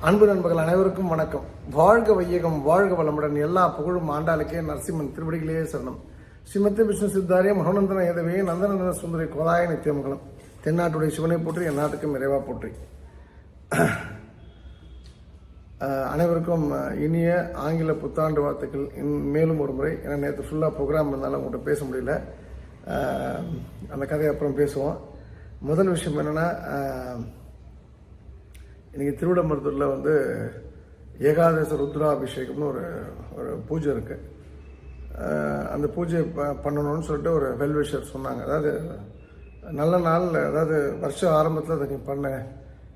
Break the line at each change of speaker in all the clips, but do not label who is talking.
அன்பு நண்பர்கள் அனைவருக்கும் வணக்கம். வாழ்க வையகம் வாழ்க வளமுடன். எல்லா புகழும் ஆண்டாளுக்கே நரசிம்மன் திருவடிகளே சரணம். ஸ்ரீமத்தி விஷ்ணு சித்தாரிய மனோநந்தன ஏதவே நந்தநந்தன சுந்தரி கோதாய நித்தியமங்கலம் தென்னாட்டுடைய சிவனை போற்றி என் நாட்டுக்கும் இறைவா போற்றி. அனைவருக்கும் இனிய ஆங்கில புத்தாண்டு வாழ்த்துக்கள். இன்- மேலும் ஒரு முறை. ஏன்னா நேற்று ஃபுல்லாக ப்ரோக்ராம் இருந்தாலும் உங்கள்கிட்ட பேச முடியல. அந்த கதையை அப்புறம் பேசுவோம். முதல் விஷயம் என்னென்னா இன்றைக்கி திருவிடம்பரத்தூரில் வந்து ஏகாதச ருத்ராபிஷேகம்னு ஒரு ஒரு பூஜை இருக்குது அந்த பூஜை ப- பண்ணணும்னு சொல்லிட்டு ஒரு வெல்விஷர் சொன்னாங்க. அதாவது நல்ல நாளில் அதாவது வருஷ ஆரம்பத்தில் அதை நீ பண்ண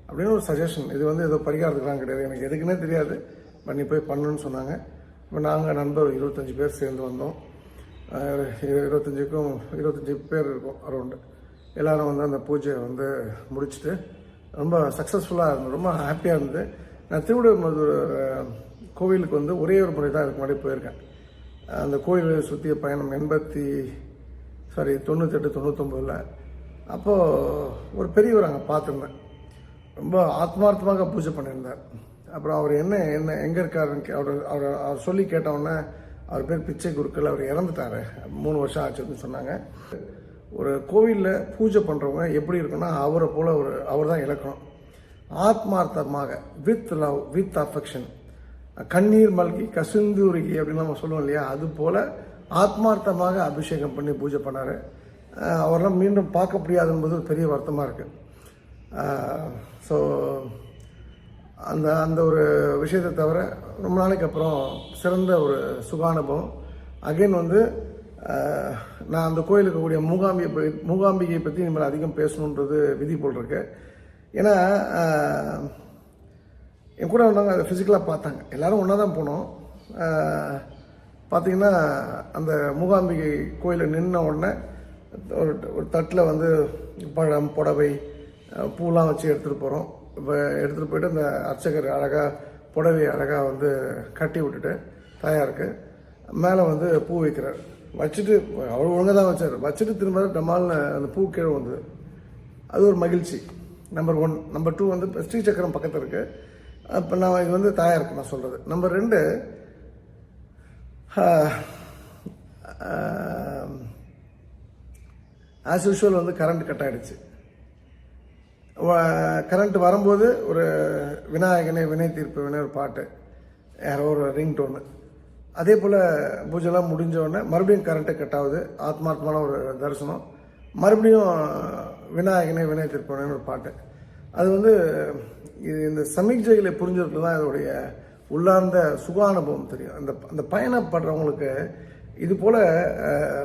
அப்படின்னு ஒரு சஜஷன் இது வந்து ஏதோ பரிகாரத்துக்குலாம் கிடையாது. எனக்கு எதுக்குன்னே தெரியாது. பட் நீ போய் பண்ணணும்னு சொன்னாங்க. இப்போ நாங்கள் நண்பர் இருபத்தஞ்சி பேர் சேர்ந்து வந்தோம். இருபத்தஞ்சிக்கும் இரு- இருபத்தஞ்சுக்கும் இருபத்தஞ்சி பேர் இருக்கும் அரௌண்டு. எல்லோரும் வந்து அந்த பூஜையை வந்து முடிச்சுட்டு ரொம்ப சக்ஸஸ்ஃபுல்லாக இருந்தது. ரொம்ப ஹாப்பியாக இருந்தது. நான் திருவிடமதுர் கோவிலுக்கு வந்து ஒரே ஒரு முறை தான் இதுக்கு முன்னாடி போயிருக்கேன். அந்த கோயிலை சுற்றிய பயணம் எண்பத்தி சாரி தொண்ணூத்தெட்டு தொண்ணூத்தொம்பதில். அப்போது ஒரு பெரியவர் அங்கே பார்த்துருந்தேன். ரொம்ப ஆத்மார்த்தமாக பூஜை பண்ணியிருந்தார். அப்புறம் அவர் என்ன என்ன எங்கே இருக்காருன்னு கே- அவர் அவர் அவர் சொல்லி கேட்டவுடனே அவர் பேர் பிச்சை குருக்கள் அவர் இறந்துட்டார். மூணு வருஷம் ஆச்சுன்னு சொன்னாங்க. ஒரு கோவிலில் பூஜை பண்ணுறவங்க எப்படி இருக்குன்னா அவரை போல் ஒரு அவர் தான் இலக்கணம். ஆத்மார்த்தமாக வித் லவ் வித் அஃபெக்ஷன் கண்ணீர் மல்கி கசிந்துருகி அப்படின்னு நம்ம சொல்லுவோம் இல்லையா? அது போல் ஆத்மார்த்தமாக அபிஷேகம் பண்ணி பூஜை பண்ணார். அவரெல்லாம் மீண்டும் பார்க்க முடியாது என்பது ஒரு பெரிய வருத்தமாக இருக்குது ஸோ அந்த அந்த ஒரு விஷயத்தை தவிர ரொம்ப நாளைக்கு அப்புறம் சிறந்த ஒரு சுகானுபவம். அகைன் வந்து நான் அந்த கோயிலுக்கு இருக்கக்கூடிய மூகாம்பிகை மூகாம்பிகையை பற்றி இனிமேல் அதிகம் பேசணுன்றது விதி போல் இருக்கு. ஏன்னா என் கூட வந்தவங்க அதை ஃபிசிக்கலாக பார்த்தாங்க. எல்லோரும் ஒன்றா தான் போனோம். பார்த்தீங்கன்னா அந்த மூகாம்பிகை கோயிலில் நின்ன உடனே ஒரு ஒரு தட்டில் வந்து பழம் புடவை பூலாம் வச்சு எடுத்துகிட்டு போகிறோம் இப்போ எடுத்துகிட்டு போயிட்டு அந்த அர்ச்சகர் அழகாக புடவை அழகாக வந்து கட்டி விட்டுட்டு தாயாருக்கு. மேலே வந்து பூ வைக்கிறார். வச்சுட்டு அவர் ஒழுங்காக தான் வச்சார். வச்சுட்டு திரும்ப டமால்னு அந்த பூ கீழே வந்தது அது ஒரு மகிழ்ச்சி. நம்பர் ஒன் நம்பர் டூ வந்து ஸ்ரீ ஸ்ரீசக்கரம் பக்கத்தில் இருக்கு. இப்போ நான் இது வந்து தாயாருக்கு நான் சொல்கிறது நம்பர் ரெண்டு ஆஸ் யூஷுவல் வந்து கரண்ட் கட் ஆகிடுச்சு கரண்ட் வரும்போது ஒரு விநாயகனே வினை தீர்ப்பு வினை ஒரு பாட்டு. யாரோ ஒரு ரிங் டோனு அதே போல் பூஜைலாம் முடிஞ்சோடனே மறுபடியும் கரண்ட்டு கட் ஆகுது ஆத்மார்த்தமான ஒரு தரிசனம். மறுபடியும் விநாயகனே வினை திருப்பணுன்னு ஒரு பாட்டு. அது வந்து இது இந்த சமீட்சைகளை புரிஞ்சதுக்கு தான் இதோடைய உள்ளார்ந்த சுகானுபவம் தெரியும். அந்த அந்த பயணப்படுறவங்களுக்கு இது போல்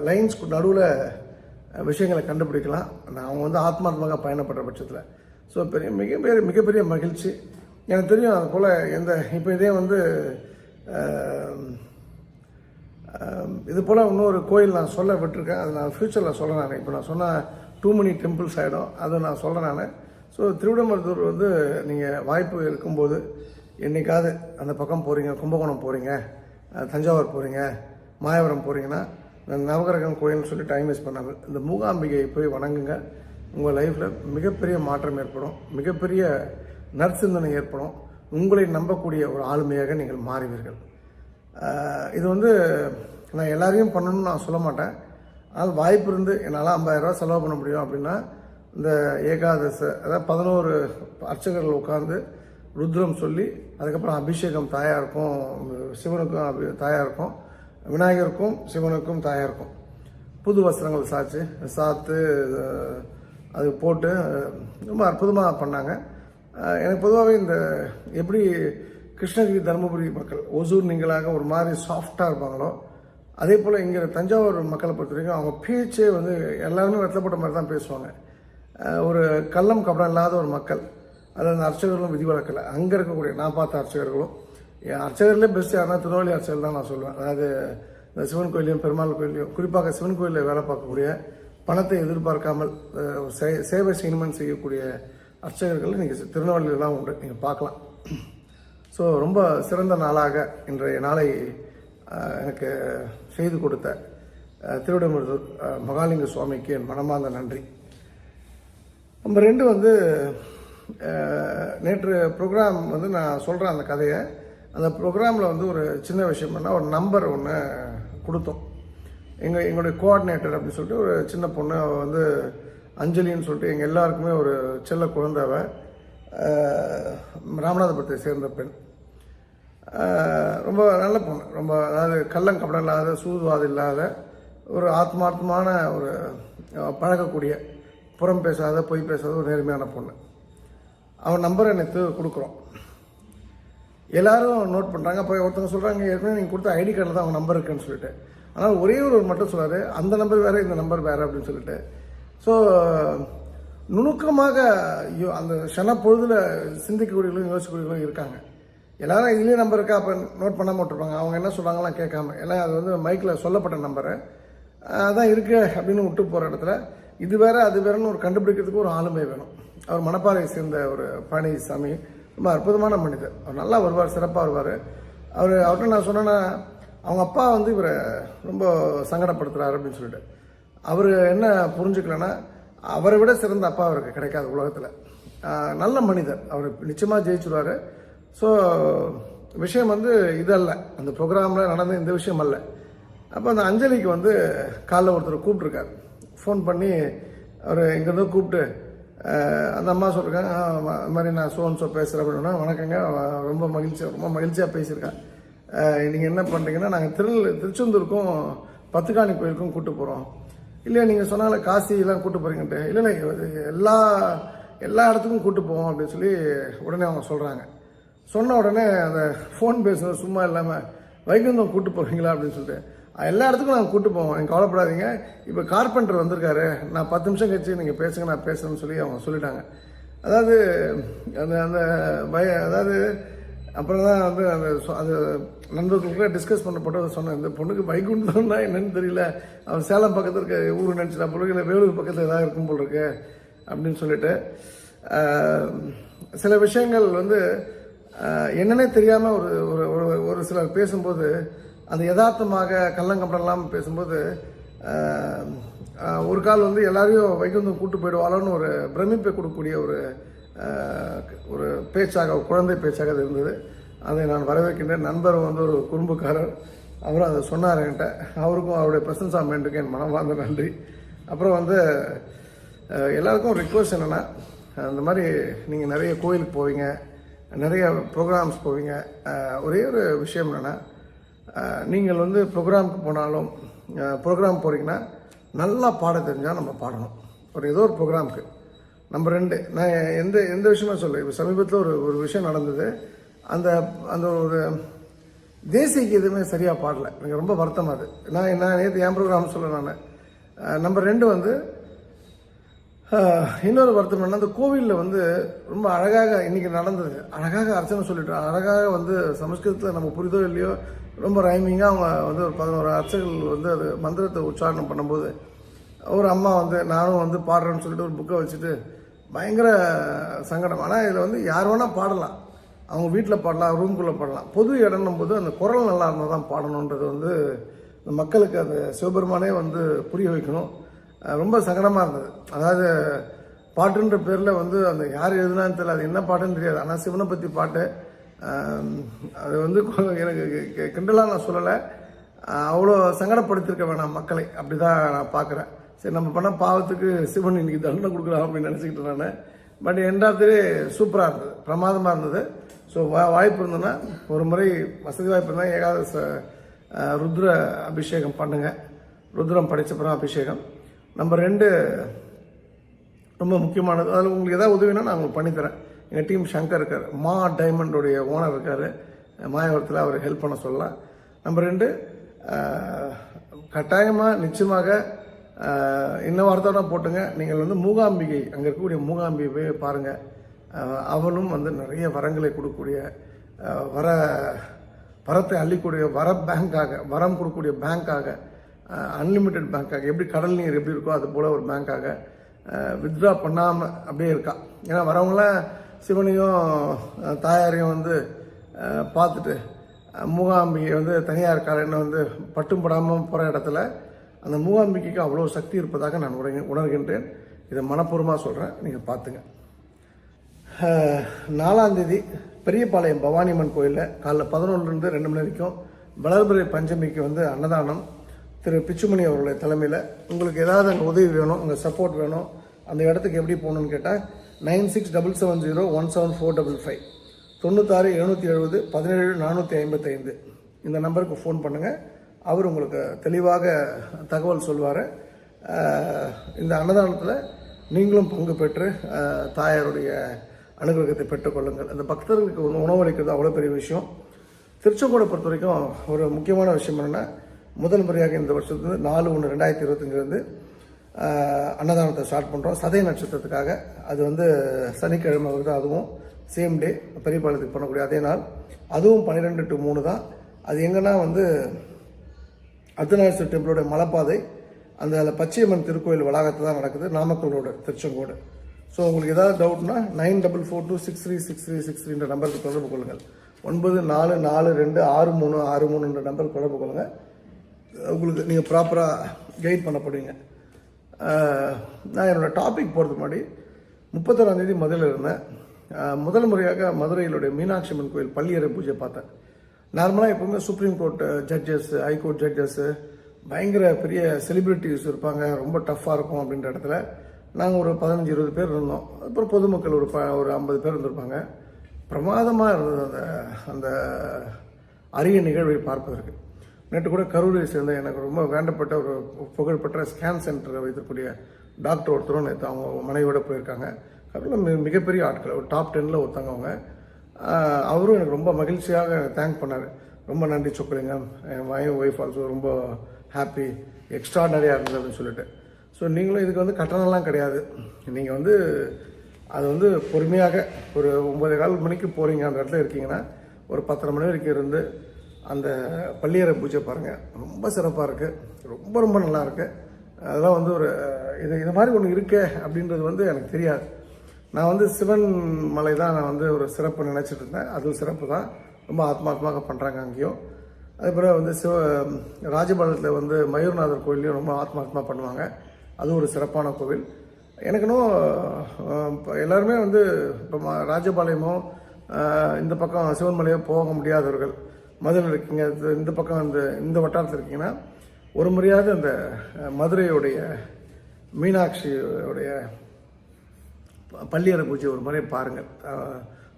லைன்ஸ்க்கு நடுவில் விஷயங்களை கண்டுபிடிக்கலாம். நான் அவங்க வந்து ஆத்மார்த்தமாக பயணப்படுற பட்சத்தில். ஸோ பெரிய மிகப்பெரிய மிகப்பெரிய மகிழ்ச்சி. எனக்கு தெரியும் அது போல் எந்த இப்போ இதே வந்து இது போல் இன்னொரு கோயில் நான் சொல்ல விட்டுருக்கேன். அது நான் ஃப்யூச்சரில் சொல்ல நான். இப்போ நான் சொன்ன டூ மணி டெம்பிள்ஸ் ஆகிடும் அதை நான் சொல்கிறேன் நான். ஸோ திருவிடமருத்தூர் வந்து நீங்கள் வாய்ப்பு இருக்கும்போது என்னைக்காவது அந்த பக்கம் போகிறீங்க கும்பகோணம் போகிறீங்க தஞ்சாவூர் போகிறீங்க மாயவரம் போகிறீங்கன்னா இந்த நவகிரகம் கோயில்னு சொல்லி டைம் வேஸ்ட் பண்ணாமல் இந்த மூகாம்பிகையை போய் வணங்குங்க. உங்கள் லைஃப்பில் மிகப்பெரிய மாற்றம் ஏற்படும். மிகப்பெரிய நற்சிந்தனை ஏற்படும். உங்களை நம்பக்கூடிய ஒரு ஆளுமையாக நீங்கள் மாறுவீர்கள். இது வந்து நான் எல்லாரையும் பண்ணணும்னு நான் சொல்ல மாட்டேன். ஆனால் வாய்ப்பு இருந்து என்னால் ஐம்பதாயிரரூவா செலவு பண்ண முடியும் அப்படின்னா இந்த ஏகாதச அதாவது பதினோரு அர்ச்சகர்கள் உட்காந்து ருத்ரம் சொல்லி அதுக்கப்புறம் அபிஷேகம் தாயாருக்கும் சிவனுக்கும் அபி தாயாருக்கும் விநாயகருக்கும் சிவனுக்கும் தாயாருக்கும். புது வஸ்திரங்கள் சாச்சு சாத்து அது போட்டு ரொம்ப அற்புதமாக பண்ணாங்க. எனக்கு பொதுவாகவே இந்த எப்படி கிருஷ்ணகிரி தருமபுரி மக்கள் ஒசூர் நீங்களாக ஒரு மாதிரி சாஃப்டாக இருப்பாங்களோ அதே போல் இங்கே தஞ்சாவூர் மக்களை பொறுத்த வரைக்கும் அவங்க பேச்சே வந்து எல்லாருமே வெத்தப்பட்ட மாதிரி தான் பேசுவாங்க. ஒரு கள்ளம் கபடம் இல்லாத ஒரு மக்கள் அதில் அந்த அர்ச்சகர்களும் விதி வழக்கில். அங்கே இருக்கக்கூடிய நான் பார்த்த அர்ச்சகர்களும் என் அர்ச்சகர்லேயே பெஸ்ட் யாருன்னா திருநெல்வேலி அர்ச்சகர் தான் நான் சொல்லுவேன். அதாவது இந்த சிவன் கோயிலையும் பெருமாள் கோயிலையும் குறிப்பாக சிவன் கோயிலில் வேலை பார்க்கக்கூடிய பணத்தை எதிர்பார்க்காமல் சே- சேவை செய்யணும்னு செய்யக்கூடிய அர்ச்சகர்கள் இன்றைக்கி திருநெல்வேலியில் தான் உண்டு. நீங்கள் பார்க்கலாம். ஸோ ரொம்ப சிறந்த நாளாக இன்றைய நாளை எனக்கு செய்து கொடுத்த அஹ், மகாலிங்க சுவாமிக்கு என் மனமார்ந்த நன்றி. நம்ம ரெண்டு வந்து நேற்று ப்ரோக்ராம் வந்து நான் சொல்கிறேன் அந்த கதையை. அந்த ப்ரோக்ராமில் வந்து ஒரு சின்ன விஷயம் பண்ணால் ஒரு நம்பர் ஒன்று கொடுத்தோம். எங்கள் எங்களுடைய கோஆர்டினேட்டர் அப்படின்னு சொல்லிட்டு ஒரு சின்ன பொண்ணு வந்து அஞ்சலின்னு சொல்லிட்டு எங்கள் எல்லாருக்குமே ஒரு செல்ல குழந்தைவ ராமநாதபுரத்தை சேர்ந்த பெண். ரொம்ப நல்ல பொண்ணு. ரொம்ப அதாவது கள்ளங்கப்படம் இல்லாத சூதுவாது இல்லாத ஒரு ஆத்மார்த்தமான ஒரு பழகக்கூடிய புறம் பேசாத பொய் பேசாத ஒரு நேர்மையான பொண்ணு. அவன் நம்பரை நேற்று கொடுக்குறோம். எல்லாரும் நோட் பண்ணுறாங்க அப்போ ஒருத்தவங்க சொல்கிறாங்க ஏற்கனவே நீங்கள் கொடுத்த ஐடி கார்டில் தான் அவங்க நம்பர் இருக்குன்னு சொல்லிட்டு. ஆனால் ஒரே ஒரு மட்டும் சொல்கிறார் அந்த நம்பர் வேறு இந்த நம்பர் வேறு அப்படின்னு சொல்லிட்டு. ஸோ நுணுக்கமாக ஐயோ, அந்த க்ஷண பொழுதில் சிந்திக்கக்கூடியவர்களும் யோசிக்கக்கூடியவர்களும் இருக்காங்க. எல்லாரும் இதுலேயே நம்பர் இருக்கா? அப்போ நோட் பண்ணாமல் விட்டுருப்பாங்க அவங்க என்ன சொல்கிறாங்களாம் கேட்காம. எல்லாம் அது வந்து மைக்கில் சொல்லப்பட்ட நம்பரு அதான் இருக்கு அப்படின்னு விட்டு போகிற இடத்துல. இது வேற அது வேறன்னு ஒரு கண்டுபிடிக்கிறதுக்கு ஒரு ஆளுமை வேணும். அவர் மணப்பாறையை சேர்ந்த ஒரு பழனிசாமி ரொம்ப அற்புதமான மனிதர். அவர் நல்லா வருவார் சிறப்பாக வருவார். அவர் அவர்கிட்ட நான் சொன்னேன்னா அவங்க அப்பா வந்து இவரை ரொம்ப சங்கடப்படுத்துகிறார் அப்படின்னு சொல்லிட்டு. அவர் என்ன புரிஞ்சுக்கலன்னா அவரை விட சிறந்த அப்பா அவருக்கு கிடைக்காது உலகத்தில். நல்ல மனிதர். அவர் நிச்சயமாக ஜெயிச்சுருவார். ஸோ விஷயம் வந்து இதல்ல. அந்த ப்ரோக்ராமில் நடந்த இந்த விஷயம் அல்ல. அப்போ அந்த அஞ்சலிக்கு வந்து காலைல ஒருத்தர் கூப்பிட்ருக்கார் ஃபோன் பண்ணி அவர் இங்கேருந்து கூப்பிட்டு அந்த அம்மா சொல்லிருக்காங்க "ஆ, மாதிரி நான் சோன் சோ பேசுகிறேன் அப்படின்னா வணக்கங்க. ரொம்ப மகிழ்ச்சி ரொம்ப மகிழ்ச்சியாக பேசியிருக்கேன். நீங்கள் என்ன பண்ணுறீங்கன்னா நாங்கள் திரு திருச்செந்தூருக்கும் பத்துக்காணி கோயிலுக்கும் கூப்பிட்டு போகிறோம் இல்லை நீங்கள் சொன்னால காசிலாம் கூட்டு போகிறீங்கன்ட்டு இல்லை இல்லை இது எல்லா எல்லா இடத்துக்கும் கூட்டு போவோம் அப்படின்னு சொல்லி உடனே அவங்க சொல்கிறாங்க சொன்ன உடனே அந்த ஃபோன் பேசுனது சும்மா இல்லாமல் வைகுந்தம் கூப்பிட்டு போகிறீங்களா அப்படின்னு சொல்லிட்டு. எல்லா இடத்துக்கும் நாங்கள் கூட்டு போவோம் நீங்கள் கவலைப்படாதீங்க. இப்போ கார்பெண்டர் வந்திருக்காரு நான் பத்து நிமிஷம் கழிச்சு நீங்கள் பேசுங்க நான் பேசுகிறேன்னு சொல்லி அவங்க சொல்லிட்டாங்க. அதாவது அந்த அந்த பய அதாவது அப்புறம் தான் வந்து அந்த அது நண்பர்களுக்குள்ள டிஸ்கஸ் பண்ணப்பட்டு சொன்னேன். இந்த பொண்ணுக்கு வைகுண்டம்னா என்னன்னு தெரியல. அவன் சேலம் பக்கத்தில் இருக்க ஊர் நினச்சிட்டா போல இல்லை வேலூர் பக்கத்தில் ஏதாவது இருக்கும் போல் இருக்கு அப்படின்னு சொல்லிட்டு. சில விஷயங்கள் வந்து என்னன்னே தெரியாமல் ஒரு ஒரு ஒரு- ஒரு சிலர் பேசும்போது அந்த யதார்த்தமாக கள்ளங்கப்படலாம் பேசும்போது ஒரு கால் வந்து எல்லாரையும் வைகுந்தம் கூட்டு போயிடுவாளோன்னு ஒரு பிரமிப்பை கொடுக்கக்கூடிய ஒரு ஒரு பேச்சாக குழந்தை பேச்சாக அது இருந்தது. அதை நான் வரவேற்கின்றேன். நண்பர் வந்து ஒரு குறும்புக்காரர். அவரும் அதை சொன்னார் என்கிட்ட. அவருக்கும் அவருடைய பிரசன்ஸா மைண்டுக்கு என் மனமார்ந்த நன்றி. அப்புறம் வந்து எல்லாருக்கும் ரிக்வஸ்ட் என்னென்னா அந்த மாதிரி நீங்கள் நிறைய கோயிலுக்கு போவீங்க. நிறைய ப்ரோக்ராம்ஸ் போவீங்க. ஒரே ஒரு விஷயம் என்னென்னா நீங்கள் வந்து ப்ரோக்ராமுக்கு போனாலும் ப்ரோக்ராம் போகிறீங்கன்னா நல்லா பாட தெரிஞ்சால் நம்ம பாடணும். ஒரு ஏதோ ஒரு ப்ரோக்ராமுக்கு நம்பர் ரெண்டு நான் எந்த எந்த விஷயமா சொல்ல? இப்போ சமீபத்தில் ஒரு ஒரு விஷயம் நடந்தது. அந்த அந்த ஒரு தேசிய கீதமே சரியாக பாடல. எனக்கு ரொம்ப வருத்தம் அது நான் நான் நேற்று என் ப்ரோக்ராம் சொல்ல நான். நம்பர் ரெண்டு வந்து இன்னொரு வருத்தம் என்ன அந்த கோவிலில் வந்து ரொம்ப அழகாக இன்றைக்கி நடந்தது. அழகாக அர்ச்சனை சொல்லிட்டோம் அழகாக வந்து சமஸ்கிருதத்தில் நம்ம புரிதோ இல்லையோ ரொம்ப ரைமிங்காக அவங்க வந்து ஒரு பதினோரு அர்ச்சகர்கள் வந்து அது மந்திரத்தை உச்சாரணம் பண்ணும்போது ஒரு அம்மா வந்து நானும் வந்து பாடுறேன்னு சொல்லிட்டு ஒரு புக்கை வச்சுட்டு பயங்கர சங்கடம். ஆனால் இதில் வந்து யார் வேணால் பாடலாம். அவங்க வீட்டில் பாடலாம் ரூம்குள்ளே பாடலாம். பொது இடம்னும் போது அந்த குரல் நல்லா இருந்தால் தான் பாடணுன்றது வந்து இந்த மக்களுக்கு அந்த சிவபெருமானே வந்து புரிய வைக்கணும். ரொம்ப சங்கடமாக இருந்தது. அதாவது பாட்டுன்ற பேரில் வந்து அந்த யார் எழுதுனான்னு தெரியல. அது என்ன பாட்டுன்னு தெரியாது. ஆனால் சிவனை பற்றி பாட்டு அது வந்து எனக்கு கிண்டலாக நான் சொல்லலை. அவ்வளோ சங்கடப்படுத்திருக்க வேணாம் மக்களை. அப்படி தான் நான் பார்க்குறேன். சரி நம்ம பண்ண பாவத்துக்கு சிவன் இன்னைக்கு தண்டனை கொடுக்குறான் அப்படின்னு நினச்சிக்கிட்டு நான் பட் எண்ட் ஆஃப் சூப்பராக இருந்தது. பிரமாதமாக இருந்தது. ஸோ வா வாய்ப்பு இருந்ததுன்னா ஒரு முறை வசதி வாய்ப்பு இருந்தால் ஏகாதச ருத்ர அபிஷேகம் பண்ணுங்கள் ருத்ரம் படித்தப்புறம் அபிஷேகம். நம்பர் ரெண்டு ரொம்ப முக்கியமானது. அதில் உங்களுக்கு எதாவது உதவினா நான் உங்களுக்கு பண்ணித்தரேன் எங்கள் டீம் சங்கர் இருக்கார். மா டைமண்டோடைய ஓனர் இருக்கார். மாயவரத்தில் அவர் ஹெல்ப் பண்ண சொல்லலாம். நம்பர் ரெண்டு கட்டாயமாக நிச்சயமாக ஆஹ், இன்ன போட்டுங்க. நீங்கள் வந்து மூகாம்பிகை அங்கே இருக்கக்கூடிய மூகாம்பிகை போய் பாருங்கள் அவளும் வந்து நிறைய வரங்களை கொடுக்கக்கூடிய வர வரத்தை அள்ளிக்கூடிய வர பேங்காக வரம் கொடுக்கக்கூடிய பேங்காக அன்லிமிட்டெட் பேங்காக எப்படி கடல் நீர் எப்படி இருக்கோ அது போல் ஒரு பேங்காக வித்ட்ரா பண்ணாமல் அப்படியே இருக்கா. ஏன்னா வரவங்களாம் சிவனையும் தாயாரையும் வந்து பார்த்துட்டு மூகாம்பிகை வந்து தனியார் என்ன வந்து பட்டும் படாமல் போகிற இடத்துல அந்த மூகாம்பிகைக்கு அவ்வளோ சக்தி இருப்பதாக நான் உணர் உணர்கின்றேன். இதை மனப்பூர்வமாக சொல்கிறேன் நீங்கள் பார்த்துங்க. நாலாந்தேதி பெரியபாளையம் பவானியம்மன் கோயிலில் காலைல பதினொன்றுலேருந்து ரெண்டு மணி வரைக்கும் வளர்பிறை பஞ்சமிக்கு வந்து அன்னதானம். திரு பிச்சுமணி அவருடைய தலைமையில் உங்களுக்கு ஏதாவது அங்கே உதவி வேணும் உங்கள் சப்போர்ட் வேணும் அந்த இடத்துக்கு எப்படி போகணுன்னு கேட்டால் nine six double seven zero one seven four double five. தொண்ணூத்தாறு எழுநூற்றி எழுபது பதினேழு நானூற்றி ஐம்பத்தைந்து. இந்த நம்பருக்கு ஃபோன் பண்ணுங்கள் அவர் உங்களுக்கு தெளிவாக தகவல் சொல்வார். இந்த அன்னதானத்தில் நீங்களும் பங்கு பெற்று தாயாருடைய அனுகிரகத்தை பெற்றுக்கொள்ளுங்கள் அந்த பக்தர்களுக்கு வந்து உணவளிக்கிறது அவ்வளோ பெரிய விஷயம். திருச்செங்கோடை பொறுத்த வரைக்கும் ஒரு முக்கியமான விஷயம் என்னென்னா முதல் முறையாக இந்த வருஷத்துலேருந்து நாலு ஒன்று ரெண்டாயிரத்தி இருபத்தஞ்சிலேருந்து அன்னதானத்தை ஸ்டார்ட் பண்ணுறோம் சதய நட்சத்திரத்துக்காக. அது வந்து சனிக்கிழமை வருது அதுவும் சேம் டே பெரியபாளையத்துக்கு பண்ணக்கூடிய அதே நாள். அதுவும் பன்னிரெண்டு டு மூணு தான். அது எங்கன்னா வந்து அர்த்தநாதீஸ்வரர் டெம்பிளோட மலைப்பாதை அந்த பச்சையம்மன் திருக்கோயில் வளாகத்தில் தான் நடக்குது நாமக்கல் ரோடு திருச்செங்கோடு. ஸோ உங்களுக்கு ஏதாவது டவுட்னா nine double four two six three six three six த்ரீன்ற நம்பருக்கு தொடர்பு கொள்ளுங்கள். ஒன்பது நாலு நாலு ரெண்டு ஆறு மூணு ஆறு மூணுன்ற நம்பருக்கு தொடர்பு கொள்ளுங்கள் உங்களுக்கு நீங்கள் ப்ராப்பராக கைட் பண்ணப்படுவீங்க. நான் என்னோடய டாபிக் போகிறதுக்கு முன்னாடி முப்பத்தொராம் தேதி மதுரையில் இருந்தேன். முதல் முறையாக மதுரையிலுடைய மீனாட்சி அம்மன் கோயில் பள்ளியறை பூஜை பார்த்தேன். நார்மலாக எப்பவுமே supreme court judges high court judges பயங்கர பெரிய செலிபிரிட்டிஸ் இருப்பாங்க. ரொம்ப டஃப்பாக இருக்கும் அப்படின்ற இடத்துல நாங்கள் ஒரு பதினஞ்சு இருபது பேர் இருந்தோம். அப்புறம் பொதுமக்கள் ஒரு ப ஒரு ஐம்பது பேர் இருந்திருப்பாங்க. பிரமாதமாக இருந்தது அந்த அந்த அரிய நிகழ்வை பார்ப்பதற்கு. நேற்று கூட கரூரை சேர்ந்த எனக்கு ரொம்ப வேண்டப்பட்ட ஒரு புகழ்பெற்ற ஸ்கேன் சென்டரை வைத்திருக்கக்கூடிய டாக்டர் ஒருத்தரும் நேற்று அவங்க மனைவியோட போயிருக்காங்க. கரூரில் மிக மிகப்பெரிய ஆட்கள். ஒரு டாப் டென்னில் ஒருத்தவங்க அவங்க. அவரும் எனக்கு ரொம்ப மகிழ்ச்சியாக தேங்க் பண்ணார். ரொம்ப நன்றி சொக்கலிங்கம் என் மை ஒய்ஃப் ஆல்சோ ரொம்ப ஹாப்பி எக்ஸ்ட்ராடனரியாக இருந்தது அப்படின்னு சொல்லிட்டு. ஸோ நீங்களும் இதுக்கு வந்து கட்டணம்லாம் கிடையாது. நீங்கள் வந்து அது வந்து பொறுமையாக ஒரு ஒம்பது கால் மணிக்கு போகிறீங்க அந்த இடத்துல இருக்கீங்கன்னா ஒரு பத்தரை மணி வரைக்கும் இருந்து அந்த பள்ளியறை பூஜை பாருங்கள் ரொம்ப சிறப்பாக இருக்குது ரொம்ப ரொம்ப நல்லா இருக்குது அதெல்லாம் வந்து ஒரு இது இது மாதிரி ஒன்று இருக்கே அப்படின்றது வந்து எனக்கு தெரியாது. நான் வந்து சிவன் மலை தான் நான் வந்து ஒரு சிறப்பு நினச்சிட்டு இருந்தேன். அது சிறப்பு தான். ரொம்ப ஆத்மாத்மாக பண்ணுறாங்க அங்கேயும். அதே வந்து சிவ ராஜபாளையத்தில் வந்து மயூர்நாதர் கோயிலையும் ரொம்ப ஆத்மாத்மா பண்ணுவாங்க. அது ஒரு சிறப்பான கோவில். எனக்குன்னும் இப்போ எல்லாருமே வந்து இப்போ ம- ராஜபாளையமோ இந்த பக்கம் சிவன்மலையோ போக முடியாதவர்கள் மதுரையில் இருக்கீங்க இந்த பக்கம் இந்த இந்த வட்டாரத்தில் இருக்கீங்கன்னா ஒரு முறையாவது அந்த மதுரையுடைய மீனாட்சியுடைய பள்ளியறை பூஜை ஒரு முறை பாருங்கள்.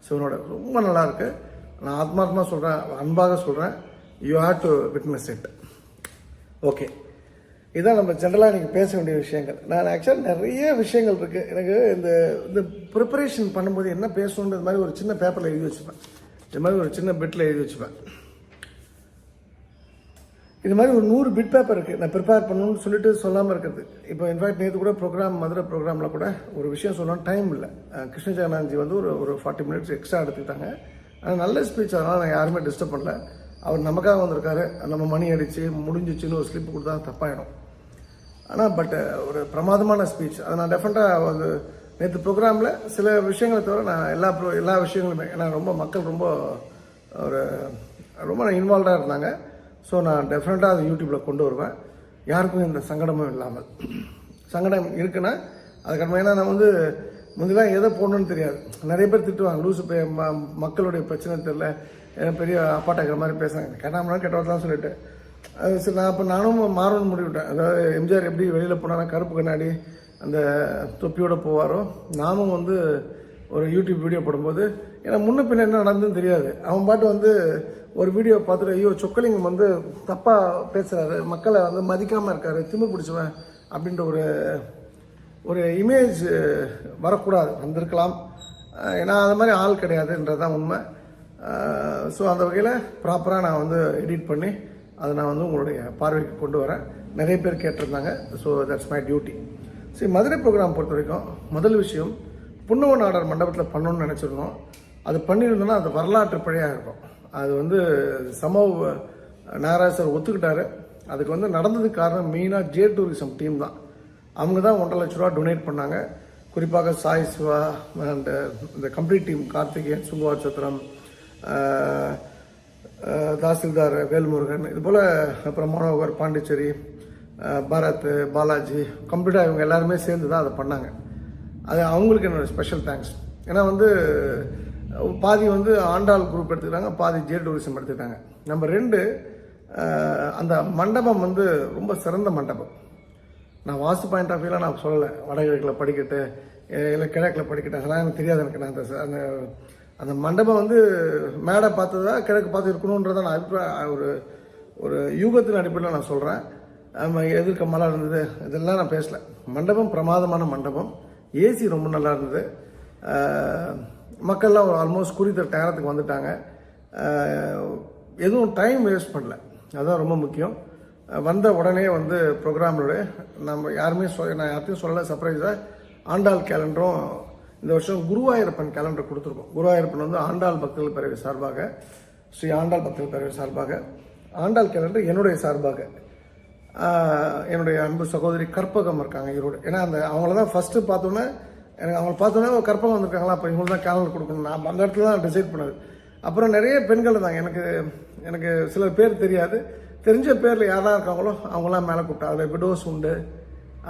சிவனோட ரொம்ப நல்லா இருக்கு. நான் ஆத்மார்த்தமாக சொல்கிறேன் அன்பாக சொல்கிறேன் you have to witness it okay இதான் நம்ம ஜென்ரலாக எனக்கு பேச வேண்டிய விஷயங்கள். நான் ஆக்சுவலாக நிறைய விஷயங்கள் இருக்குது எனக்கு இந்த இந்த ப்ரிப்பரேஷன் பண்ணும்போது என்ன பேசணுன்றது மாதிரி ஒரு சின்ன பேப்பரில் எழுதி வச்சுப்பேன். இது மாதிரி ஒரு சின்ன பெட்டில் எழுதி வச்சுப்பேன். இது மாதிரி ஒரு நூறு பிட் பேப்பர் இருக்குது நான் ப்ரிப்பேர் பண்ணணும்னு சொல்லிட்டு சொல்லாமல் இருக்கிறது. இப்போ இன்ஃபேக்ட் நேற்று கூட ப்ரோக்ராம் மதுரை ப்ரோக்ராமில் கூட ஒரு விஷயம் சொல்லணும் டைம் இல்லை. கிருஷ்ண ஜெகநாதன்ஜி வந்து ஒரு ஒரு ஃபார்ட்டி மினிட்ஸ் எக்ஸ்ட்ரா எடுத்துக்கிட்டாங்க. ஆனால் நல்ல ஸ்பீச் அதனால் நான் யாருமே டிஸ்டர்ப் பண்ணல. அவர் நமக்காக வந்திருக்காரு. நம்ம மணி அடித்து முடிஞ்சிச்சுன்னு ஒரு ஸ்லிப் கொடுத்தா தப்பாயிடும். ஆனால் பட் ஒரு பிரமாதமான ஸ்பீச் அதை நான் டெஃபினட்டாக வந்து நேற்று ப்ரோக்ராமில் சில விஷயங்களை தவிர நான் எல்லா ப்ரோ எல்லா விஷயங்களுமே. ஏன்னா ரொம்ப மக்கள் ரொம்ப ஒரு ரொம்ப இன்வால்வ்டாக இருந்தாங்க. ஸோ நான் டெஃபினட்டாக அதை யூடியூப்பில் கொண்டு வருவேன். யாருக்கும் இந்த சங்கடமும் இல்லாமல். சங்கடம் இருக்குன்னா அதுக்கப்புறமா ஏன்னா நான் வந்து முந்தெல்லாம் எதை போடணும்னு தெரியாது. நிறைய பேர் திட்டுவாங்க லூசு பே ம- மக்களுடைய பிரச்சனை தெரியல பெரிய அப்பாட்டாக்கிற மாதிரி பேசுகிறாங்க கேட்டாமனா கேட்டவர்தான் சொல்லிட்டு. அது சரி நான் அப்போ நானும் மாறணும்னு முடிவிட்டேன். அதாவது எம்ஜிஆர் எப்படி வெளியில் போனாலும் கருப்பு கண்ணாடி அந்த தொப்பியோட போவாரோ நாமும் வந்து ஒரு யூடியூப் வீடியோ போடும்போது ஏன்னா முன்ன பின்ன என்ன நடந்ததுன்னு தெரியாது. அவன் பாட்டு வந்து ஒரு வீடியோ பார்த்துட்டு ஐயோ சொக்கலிங்கம் வந்து தப்பாக பேசுகிறாரு மக்களை வந்து மதிக்காமல் இருக்காரு திமிர் பிடிச்சவன் அப்படின்ற ஒரு ஒரு இமேஜ் வரக்கூடாது வந்திருக்கலாம். ஏன்னா அது மாதிரி ஆள் கிடையாதுன்றது தான் உண்மை ஸோ அந்த வகையில் ப்ராப்பராக நான் வந்து எடிட் பண்ணி அதை நான் வந்து உங்களுடைய பார்வைக்கு கொண்டு வரேன். நிறைய பேர் கேட்டிருந்தாங்க ஸோ தட்ஸ் மை டியூட்டி சரி மதுரை ப்ரோக்ராம் பொறுத்த வரைக்கும் முதல் விஷயம் புன்னவ நாடார் மண்டபத்தில் பண்ணணும்னு நினச்சிருந்தோம். அது பண்ணியிருந்தோன்னா அது வரலாற்று பிழையாக இருக்கும். அது வந்து சமூக நாராயணர் ஒத்துக்கிட்டாரு. அதுக்கு வந்து நடந்ததுக்கு காரணம் மெயினாக ஜே டூரிசம் டீம் தான். அவங்க தான் ஒன்றரை லட்ச ரூபா டொனேட் பண்ணாங்க. குறிப்பாக சாய் சிவா அண்ட் இந்த கம்ப்ளீட் டீம் கார்த்திகேயன் சுங்குவா சத்திரம் uh, uh, தாசில்தார் வேல்முருகன் இது போல் அப்புறம் மனோகர் பாண்டிச்சேரி uh, பரத் பாலாஜி கம்ப்ளீட்டாக இவங்க எல்லாருமே சேர்ந்து தான் அதை பண்ணாங்க. அது அவங்களுக்கு என்னோட ஸ்பெஷல் தேங்க்ஸ் ஏன்னா வந்து பாதி வந்து ஆண்டாள் குரூப் எடுத்துக்கிறாங்க பாதி ஜே டூரிசம் எடுத்துக்கிட்டாங்க நம்பர் ரெண்டு அந்த மண்டபம் வந்து ரொம்ப சிறந்த மண்டபம். நான் வாஸ்து பாயிண்ட் ஆஃப் வியூலாம் நான் சொல்லலை. வடகிழக்கில் படிக்கட்டு இல்லை கிழக்கில் படிக்கட்டு அதெல்லாம் எனக்கு தெரியாது எனக்கு. நான் அந்த அந்த மண்டபம் வந்து மேடை பார்த்ததா கிழக்கு பார்த்து இருக்கணுன்றத நான் அபிப்பிராய ஒரு ஒரு யூகத்தின் அடிப்படையில் நான் சொல்கிறேன் நம்ம எதிர்க்க மழை இருந்தது இதெல்லாம் நான் பேசலை. மண்டபம் பிரமாதமான மண்டபம். ஏசி ரொம்ப நல்லா இருந்தது மக்கள்லாம் ஒரு ஆல்மோஸ்ட் குறித்த நேரத்துக்கு வந்துட்டாங்க. எதுவும் டைம் வேஸ்ட் பண்ணல. அதுதான் ரொம்ப முக்கியம். வந்த உடனே வந்து ப்ரோக்ராமோட நம்ம யாருமே சொல் நான் யார்த்தையும் சொல்லலை சர்ப்ரைஸாக ஆண்டாள் கேலண்டரும் இந்த வருஷம் குருவாயூரப்பன் கேலண்டர் கொடுத்துருக்கோம். குருவாயூரப்பன் வந்து ஆண்டாள் பக்தர்கள் பேரவை சார்பாக ஸ்ரீ ஆண்டாள் பக்தர்கள் பேரவை சார்பாக ஆண்டாள் கேலண்டர் என்னுடைய சார்பாக. என்னுடைய அன்பு சகோதரி கற்பகம் இருக்காங்க ஈரோடு. ஏன்னா அந்த அவங்கள தான் ஃபஸ்ட்டு பார்த்தோன்னே எனக்கு அவங்கள பார்த்தோன்னே கற்பகம் வந்திருக்காங்களா அப்போ இவங்களுக்கு தான் கேலண்டர் கொடுக்கணும். நான் அந்த இடத்துல தான் டிசைட் பண்ணது. அப்புறம் நிறைய பெண்கள் இருந்தாங்க. எனக்கு எனக்கு சில பேர் தெரியாது. தெரிஞ்ச பேரில் யாரெல்லாம் இருக்காங்களோ அவங்களாம் மேலே கூப்பிட்டா. அதில் விடோஸ் உண்டு.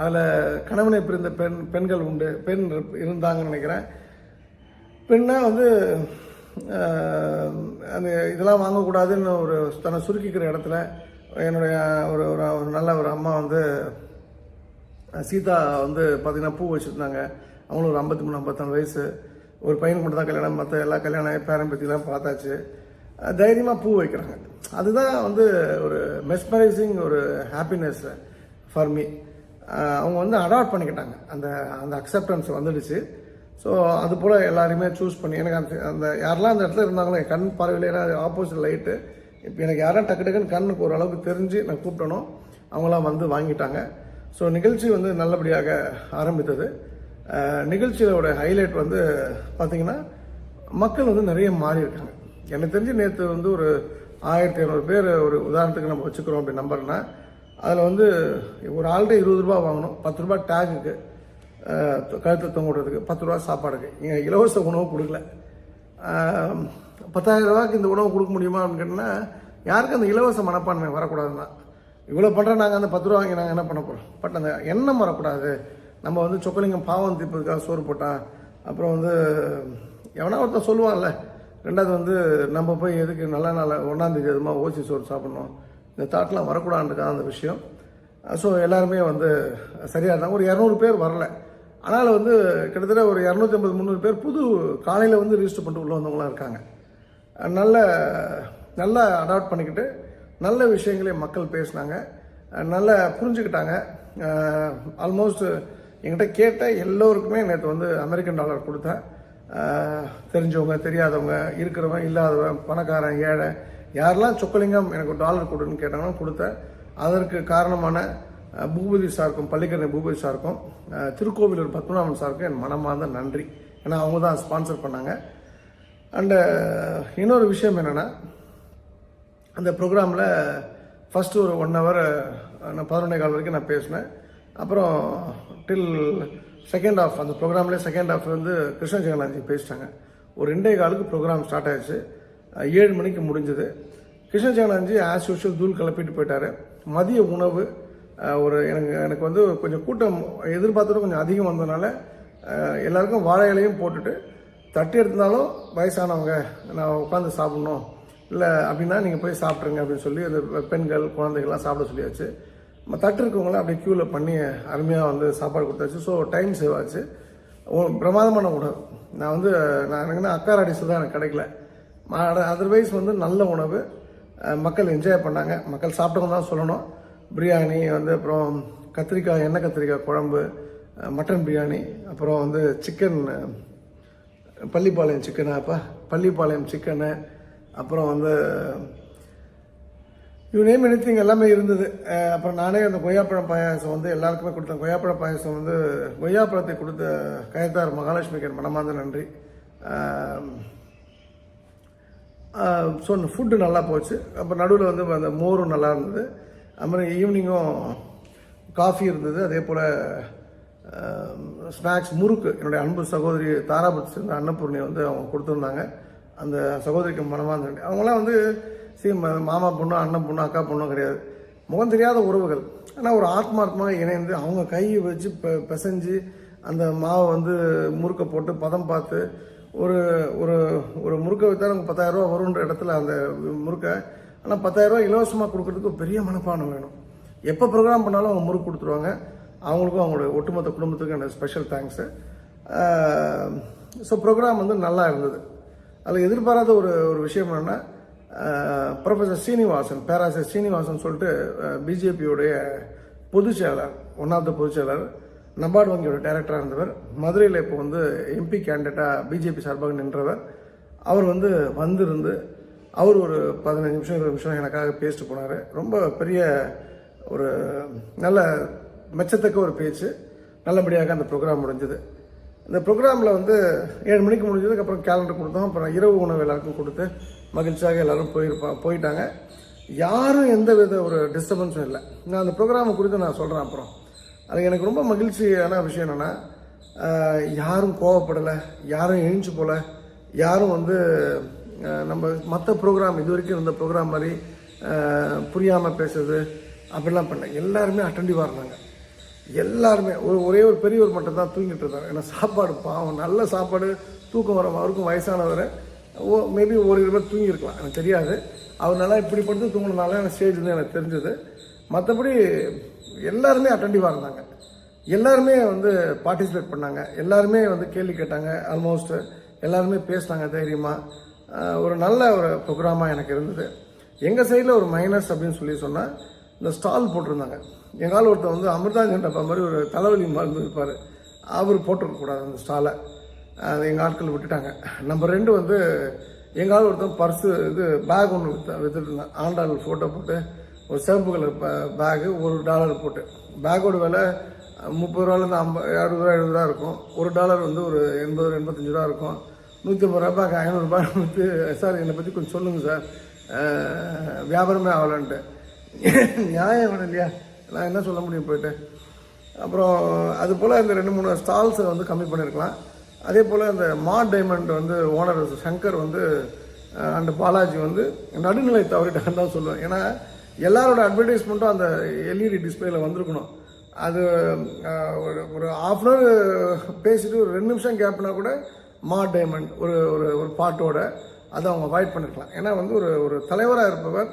அதில் கணவனை பிரிந்த பெண் பெண்கள் உண்டு. பெண் இருந்தாங்கன்னு நினைக்கிறேன். பெண்ணாக வந்து அந்த இதெல்லாம் வாங்கக்கூடாதுன்னு ஒரு தன்னை சுருக்கிக்கிற இடத்துல என்னுடைய ஒரு ஒரு ஒரு நல்ல ஒரு அம்மா வந்து சீதா வந்து பார்த்திங்கன்னா பூ வச்சுருந்தாங்க. அவங்களும் ஒரு ஐம்பத்தி மூணு ஐம்பத்தாறு வயசு. ஒரு பையனுக்கு மட்டும் தான் கல்யாணம் மற்ற எல்லா கல்யாணம் பேரன் பற்றிலாம் பார்த்தாச்சு. தைரியமாக பூ வைக்கிறாங்க. அதுதான் வந்து ஒரு மெஸ்மரைசிங் ஒரு ஹாப்பினஸ் ஃபார் மீ அவங்க வந்து அடாப்ட் பண்ணிக்கிட்டாங்க. அந்த அந்த அக்செப்டன்ஸ் வந்துடுச்சு. ஸோ அது போல் எல்லாருமே சூஸ் பண்ணி எனக்கு அந்த அந்த யாரெல்லாம் அந்த இடத்துல இருந்தாங்களோ என் கண் பார்வையில் ஆப்போசிட் லைட்டு இப்போ எனக்கு யாரும் டக்கு டக்குன்னு கண்ணுக்கு ஓரளவுக்கு தெரிஞ்சு நான் கூப்பிட்டனோ அவங்களாம் வந்து வாங்கிட்டாங்க. ஸோ நிகழ்ச்சி வந்து நல்லபடியாக ஆரம்பித்தது. நிகழ்ச்சியோட ஹைலைட் வந்து பார்த்தீங்கன்னா மக்கள் வந்து நிறைய மாறி இருக்காங்க. எனக்கு தெரிஞ்சு நேற்று வந்து ஒரு ஆயிரத்தி இரநூறு பேர் ஒரு உதாரணத்துக்கு நம்ம வச்சுக்கிறோம் அப்படி நம்பர்னா அதில் வந்து ஒரு ஆள்கிட்ட இருபது ரூபா வாங்கணும் பத்து ரூபா டேகுக்கு கழுத்து தொங்குறதுக்கு பத்து ரூபா சாப்பாடுக்கு. இங்கே இலவச உணவு கொடுக்கல. பத்தாயிரம் ரூபாய்க்கு இந்த உணவு கொடுக்க முடியுமா அப்படின்னு கேட்டால் யாருக்கும் அந்த இலவச மனப்பான்மை வரக்கூடாது தான் இவ்வளோ பண்ணுற நாங்கள் அந்த பத்து ரூபா வாங்கி நாங்கள் என்ன பண்ண போகிறோம் பட் அந்த எண்ணம் வரக்கூடாது. நம்ம வந்து சொக்கலிங்கம் பாவம் தீர்ப்பதுக்காக சோறு போட்டான். அப்புறம் வந்து எவனா ஒருத்தன் சொல்லுவான்ல ரெண்டாவது வந்து நம்ம போய் எதுக்கு நல்ல நாள் ஒன்றாந்தேதி எதுமா ஓசி சோறு சாப்பிட்ணும்? இந்த தாட்லாம் வரக்கூடாதுன்றதுக்காக அந்த விஷயம். ஸோ எல்லாருமே வந்து சரியாக இருந்தாங்க ஒரு இரநூறு பேர் வரல. ஆனால் வந்து கிட்டத்தட்ட ஒரு இரநூத்தி ஐம்பது முந்நூறு பேர் புது காலையில் வந்து ரிஜிஸ்டர் பண்ணிட்டு உள்ள வந்தவங்களாம் இருக்காங்க. நல்ல நல்லா அடாப்ட் பண்ணிக்கிட்டு நல்ல விஷயங்களை மக்கள் பேசினாங்க. நல்லா புரிஞ்சுக்கிட்டாங்க. ஆல்மோஸ்ட் என்கிட்ட கேட்ட எல்லோருக்குமே நேற்று வந்து அமெரிக்கன் டாலர் கொடுத்தேன். தெரிஞ்சவங்க தெரியாதவங்க இருக்கிறவன் இல்லாதவன் பணக்காரன் ஏழை யாரெல்லாம் சொக்கலிங்கம் எனக்கு டாலர் கொடுன்னு கேட்டாங்கன்னா கொடுத்தேன். அதற்கு காரணமான பூபதி சாருக்கும் பள்ளிக்கரணை பூபதி சாருக்கும் திருக்கோவிலூர் பத்மநாபன் சாருக்கும் என் மனமார்ந்த நன்றி. ஏன்னா அவங்க தான் ஸ்பான்சர் பண்ணாங்க. அண்டு uh, இன்னொரு விஷயம் என்னென்னா அந்த ப்ரோக்ராமில் ஃபஸ்ட்டு ஒரு ஒன் ஹவர் நான் பதினொன்றே கால் வரைக்கும் நான் பேசினேன். அப்புறம் டில் செகண்ட் ஆஃப் அந்த ப்ரோக்ராம்லேயே செகண்ட் ஆஃப் வந்து கிருஷ்ண ஜெகநாத்ஜி பேசிட்டாங்க. ஒரு ரெண்டே காலுக்கு ப்ரோக்ராம் ஸ்டார்ட் ஆயிடுச்சு. ஏழு மணிக்கு முடிஞ்சது. கிருஷ்ண ஜெகநாத்ஜி ஆஸ் யூஷுவல் தூள் கிளப்பிட்டு போயிட்டார். மதிய உணவு ஒரு எனக்கு எனக்கு வந்து கொஞ்சம் கூட்டம் எதிர்பார்த்தது கொஞ்சம் அதிகம் வந்ததுனால எல்லாருக்கும் வாழை இலையும் போட்டுட்டு தட்டு எடுத்திருந்தாலும் வயசானவங்க நான் உட்காந்து சாப்பிட்ணும். இல்லை அப்படின்னா நீங்கள் போய் சாப்பிட்ருங்க அப்படின்னு சொல்லி அந்த பெண்கள் குழந்தைகள்லாம் சாப்பிட சொல்லியாச்சு. நம்ம தட்டு இருக்கவங்களாம் அப்படியே க்யூவில் பண்ணி அருமையாக வந்து சாப்பாடு கொடுத்தாச்சு. ஸோ டைம் சேவ் ஆச்சு. பிரமாதமான உணவு. நான் வந்து நான் எனக்கு அக்கா டிஷ் தான் எனக்கு கிடைக்கல. அதர்வைஸ் வந்து நல்ல உணவு. மக்கள் என்ஜாய் பண்ணாங்க. மக்கள் சாப்பிட்டவங்க தான் சொல்லணும். பிரியாணி வந்து அப்புறம் கத்திரிக்காய் எண்ணெய் கத்திரிக்காய் குழம்பு மட்டன் பிரியாணி அப்புறம் வந்து சிக்கன் பள்ளிப்பாளையம் சிக்கனு அப்பா? பள்ளிப்பாளையம் சிக்கனு அப்புறம் வந்து யூ நேம் எனித்திங் எல்லாமே இருந்தது. அப்புறம் நானே அந்த கொய்யாப்பழம் பாயாசம் வந்து எல்லாருக்குமே கொடுத்தேன். கொய்யாப்பழ பாயாசம் வந்து கொய்யாப்பழத்தை கொடுத்த கயத்தார் மகாலட்சுமிக்கு மனமார்ந்த நன்றி. ஸோ அந்த ஃபுட்டு நல்லா போச்சு. அப்புறம் நடுவில் வந்து அந்த மோரும் நல்லா இருந்தது. அப்புறம் ஈவினிங்கும் காஃபி இருந்தது. அதே போல் ஸ்நாக்ஸ் முறுக்கு. என்னுடைய அன்பு சகோதரி தாராபுரத்தை சேர்ந்த அன்னபூர்ணி வந்து அவங்க கொடுத்துருந்தாங்க. அந்த சகோதரிக்கு மனமாக நன்றி. அவங்களாம் வந்து சி மாமா பொண்ணு அண்ணன் பொண்ணு அக்கா பொண்ணும் கிடையாது. முகம் தெரியாத உறவுகள். ஆனால் ஒரு ஆத்மார்த்தமாக இணைந்து அவங்க கையை வச்சு பெ பிசைஞ்சு அந்த மாவை வந்து முறுக்க போட்டு பதம் பார்த்து ஒரு ஒரு ஒரு முறுக்கை விற்றா நமக்கு பத்தாயிரரூபா வரும்ன்ற இடத்துல அந்த முறுக்கை ஆனால் பத்தாயிரரூபா இலவசமாக கொடுக்குறதுக்கு பெரிய மனப்பானம் வேணும். எப்போ ப்ரோக்ராம் பண்ணாலும் அவங்க முறுக்கு கொடுத்துருவாங்க. அவங்களுக்கும் அவங்களோட ஒட்டுமொத்த குடும்பத்துக்கும் எனக்கு ஸ்பெஷல் தேங்க்ஸு ஸோ ப்ரோக்ராம் வந்து நல்லா இருந்தது. அதில் எதிர்பாராத ஒரு ஒரு விஷயம் என்னென்னா ப்ரொஃபஸர் சீனிவாசன் பேராசர் சீனிவாசன் சொல்லிட்டு பிஜேபியோடைய பொதுச்செயலர் ஒன் ஆஃப் த பொதுச்செயலாளர் நபார்டு வங்கியோட டைரக்டராக இருந்தவர். மதுரையில் இப்போ வந்து எம்பி கேண்டிடேட்டாக பிஜேபி சார்பாக நின்றவர். அவர் வந்து வந்திருந்து அவர் ஒரு பதினஞ்சு நிமிஷம் இருபது நிமிஷம் எனக்காக பேசிட்டு போனார். ரொம்ப பெரிய ஒரு நல்ல மெச்சத்தக்க ஒரு பேச்சு. நல்லபடியாக அந்த ப்ரோக்ராம் முடிஞ்சது. இந்த ப்ரோக்ராமில் வந்து ஏழு மணிக்கு முடிஞ்சதுக்கு அப்புறம் கேலண்டர் கொடுத்தோம். அப்புறம் இரவு உணவு எல்லாருக்கும் கொடுத்து மகிழ்ச்சியாக எல்லோரும் போயிருப்பா போயிட்டாங்க. யாரும் எந்த வித ஒரு டிஸ்டர்பன்ஸும் இல்லை. நான் அந்த ப்ரோக்ராம் குறித்து நான் சொல்கிறேன் அப்புறம். அது எனக்கு ரொம்ப மகிழ்ச்சியான விஷயம் என்னென்னா யாரும் கோவப்படலை யாரும் எழுந்து போல யாரும் வந்து நம்ம மற்ற ப்ரோக்ராம் இது வரைக்கும் இருந்த ப்ரோக்ராம் மாதிரி புரியாமல் பேசுறது அப்படிலாம் பண்ணல. எல்லாருமே அட்டன்டிவாக இருந்தாங்க. எல்லாருமே ஒரு ஒரே ஒரு பெரியவர் மட்டும் தான் தூங்கிட்டு இருந்தார் ஏன்னா சாப்பாடு பாவம். நல்ல சாப்பாடு தூக்கம் வர அவருக்கும் வயசானவர். ஓ மேபி ஒரு இரு பேர் தூங்கியிருக்கலாம். எனக்கு தெரியாது. அவர் நல்லா இப்படி படுத்து தூங்கினால எனக்கு ஸ்டேஜ் வந்து எனக்கு தெரிஞ்சது. மற்றபடி எல்லாருமே அட்டன்டிவாக இருந்தாங்க. எல்லாருமே வந்து பார்ட்டிசிபேட் பண்ணாங்க. எல்லாருமே வந்து கேள்வி கேட்டாங்க. ஆல்மோஸ்ட் எல்லாருமே பேசினாங்க தைரியமாக ஒரு நல்ல ஒரு ப்ரோக்ராமாக எனக்கு இருந்தது. எங்கள் சைடில் ஒரு மைனஸ் அப்படின்னு சொல்லி சொன்னால் இந்த ஸ்டால் போட்டிருந்தாங்க. எங்கால் ஒருத்தர் வந்து அமிர்தாஞ்சன் டப்பா மாதிரி ஒரு தலைவலி மருந்து இருப்பார். அவர் போட்டிருக்கக்கூடாது அந்த ஸ்டாலை. எங்கள் ஆட்கள் விட்டுட்டாங்க. நம்பர் ரெண்டு வந்து எங்கள் ஆள் ஒருத்தன் பர்ஸு இது பேக் ஒன்று விற்று வித்துட்டு இருந்தான். ஆண்டாள் ஃபோட்டோ போட்டு ஒரு சிவப்பு கலர் பேகு ஒரு டாலர் போட்டு. பேக்கோட விலை முப்பது ரூபாலேருந்து ஐம்பது அறுபது ரூபா எழுபது ரூபா இருக்கும். ஒரு டாலர் வந்து ஒரு எண்பது ரூபா, எண்பத்தஞ்சு ரூபா இருக்கும். நூற்றி ஐம்பது ரூபா ஐநூறுரூபா சார் என்னை பற்றி கொஞ்சம் சொல்லுங்கள் சார் வியாபாரமே ஆகலான்ட்டு. நியாயம் வேணும் இல்லையா? நான் என்ன சொல்ல முடியும் போயிட்டு அப்புறம் அது போல் இந்த ரெண்டு மூணு ஸ்டால்ஸை வந்து கம்மி பண்ணியிருக்கலாம் அதே போல் இந்த மா டைமண்ட் வந்து ஓனர் சங்கர் வந்து அண்ட் பாலாஜி வந்து நடுநிலை தவறிட்டான்னு தான் சொல்லுவேன். ஏன்னா எல்லாரோட அட்வர்டைஸ்மெண்ட்டும் அந்த எல்இடி டிஸ்பிளேல வந்திருக்கணும். அது ஒரு ஒரு ஆஃப் அன் பேசிட்டு ஒரு ரெண்டு நிமிஷம் கேப்னா கூட மா டைமண்ட் ஒரு ஒரு ஒரு பாட்டோட அதை அவங்க அவாய்ட் பண்ணிருக்கலாம். ஏன்னா வந்து ஒரு ஒரு தலைவராக இருப்பவர்